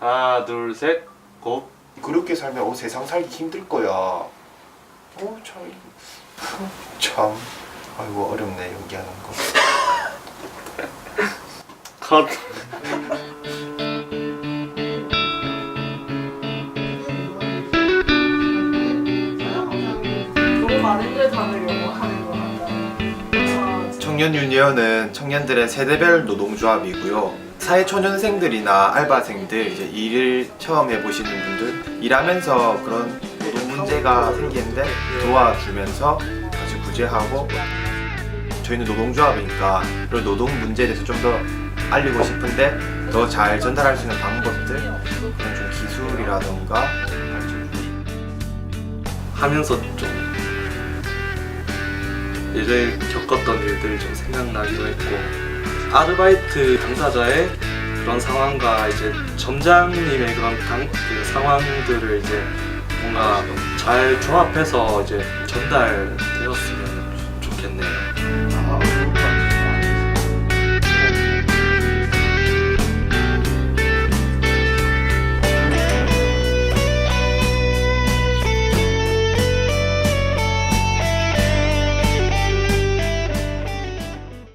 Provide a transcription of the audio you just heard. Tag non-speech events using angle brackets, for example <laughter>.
하나 둘셋 고. 그렇게 살면 어, 세상 살기 힘들 거야. 어, 참. <laughs> 참. 아이고 어렵네 연기하는 거. <laughs> 컷. 너무 많은 걸 담으려고 하는 것 같아요. 청년 유니언은 청년들의 세대별 노동조합이고요. 사회초년생들이나 알바생들 이제 일을 처음 해보시는 분들 일하면서 그런 노동 문제가 생기는데 도와주면서 같이 구제하고 저희는 노동조합이니까 그런 노동 문제에 대해서 좀 더 알리고 싶은데 더 잘 전달할 수 있는 방법들 그런 좀 기술이라던가 하면서 좀 예전에 겪었던 일들이 좀 생각나기도 했고 아르바이트 당사자의 그런 상황과 이제 점장님의 그런 당, 그 상황들을 이제 뭔가 잘 조합해서 이제 전달